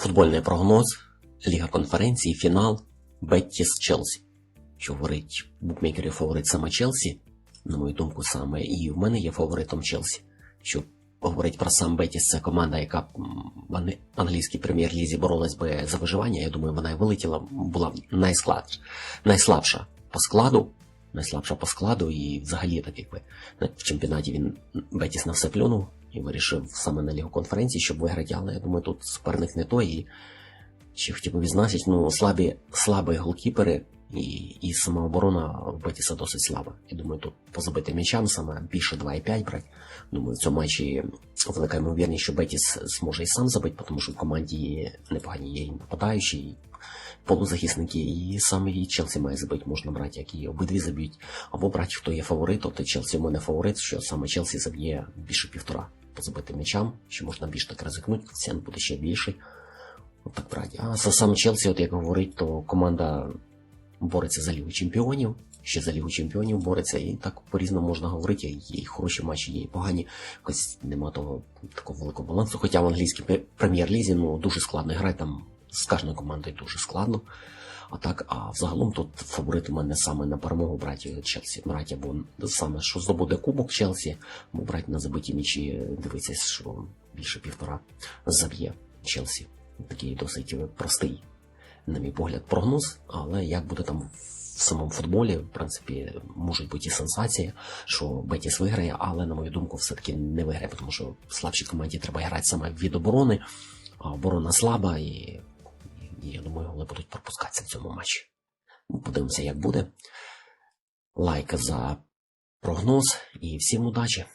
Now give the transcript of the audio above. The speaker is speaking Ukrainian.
Футбольний прогноз, Ліга конференції, фінал, Беттіс Челсі. Що говорить букмекерів фаворит саме Челсі, на мою думку, саме і в мене є фаворитом Челсі. Що говорить про сам Беттіс, це команда, яка в англійській прем'єр-лізі боролась би за виживання. Я думаю, вона і вилетіла, була найсклад, найслабша по складу. Найслабша по складу, і взагалі так якби в чемпіонаті він Бетіс на все плюнув і вирішив саме на лігу конференції, щоб виграти, але я думаю, тут суперник не той. І ще хотів би відзначити, ну, слабі, слабі голкіпери і, і сама оборона в Бетіса досить слаба. Я думаю, тут по забитим м'ячам саме більше 2,5 брати. Думаю, в цьому матчі велика ймовірність, що Бетіс зможе і сам забити, тому що в команді непогані є і нападаючі, і полузахисники, і саме і Челсі має забити, можна брати, як і обидві заб'ють, або брати, хто є фаворит, тобто Челсі у мене фаворит, що саме Челсі заб'є більше півтора по забитим м'ячам, що можна більш так ризикнути, коефіцієнт буде ще більший. От так брати. А сам Челсі, от як говорить, то команда бореться за Лігу чемпіонів, ще за Лігу чемпіонів бореться, і так по-різному можна говорити. Є і хороші матчі, є і погані. Якось нема того такого великого балансу. Хоча в англійській прем'єр-лізі ну, дуже складно грати, там з кожною командою дуже складно. А так, а взагалом тут фаворит у мене саме на перемогу браті Челсі. Брати або саме, що здобуде кубок Челсі, або брати на забиті м'ячі, дивитися, що більше півтора заб'є Челсі. Такий досить простий, на мій погляд, прогноз. Але як буде там в самому футболі, в принципі, можуть бути і сенсації, що Бетіс виграє, але, на мою думку, все-таки не виграє, тому що в слабшій команді треба грати саме від оборони, а оборона слаба, і голи будуть пропускатися в цьому матчі. Подивимося, як буде. Лайк за прогноз і всім удачі!